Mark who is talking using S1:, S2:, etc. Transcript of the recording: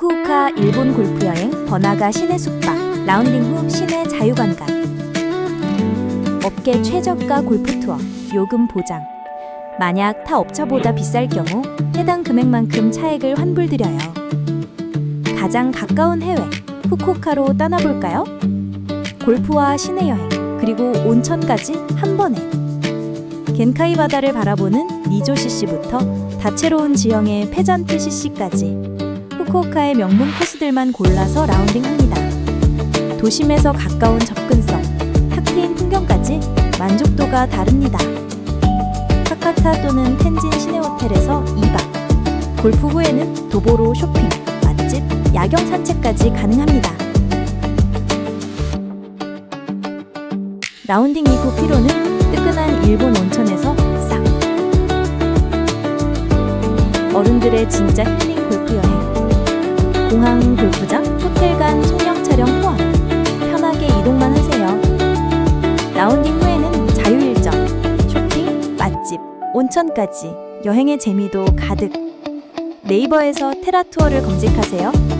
S1: 후쿠오카 일본 골프 여행 번화가 시내 숙박 라운딩 후 시내 자유관광 업계 최저가 골프 투어 요금 보장 만약 타 업체보다 비쌀 경우 해당 금액만큼 차액을 환불드려요. 가장 가까운 해외 후쿠오카로 떠나볼까요? 골프와 시내 여행 그리고 온천까지 한 번에 겐카이 바다를 바라보는 니조 CC부터 다채로운 지형의 페전트 CC까지 후쿠오카의 명문 코스들만 골라서 라운딩합니다. 도심에서 가까운 접근성, 탁 트인 풍경까지 만족도가 다릅니다. 카카타 또는 텐진 시내 호텔에서 2박, 골프 후에는 도보로 쇼핑, 맛집, 야경 산책까지 가능합니다. 라운딩 이후 피로는 뜨끈한 일본 온천에서 싹. 어른들의 진짜 힐링 골프 여행. 온천까지 여행의 재미도 가득. 네이버에서 테라 투어를 검색하세요.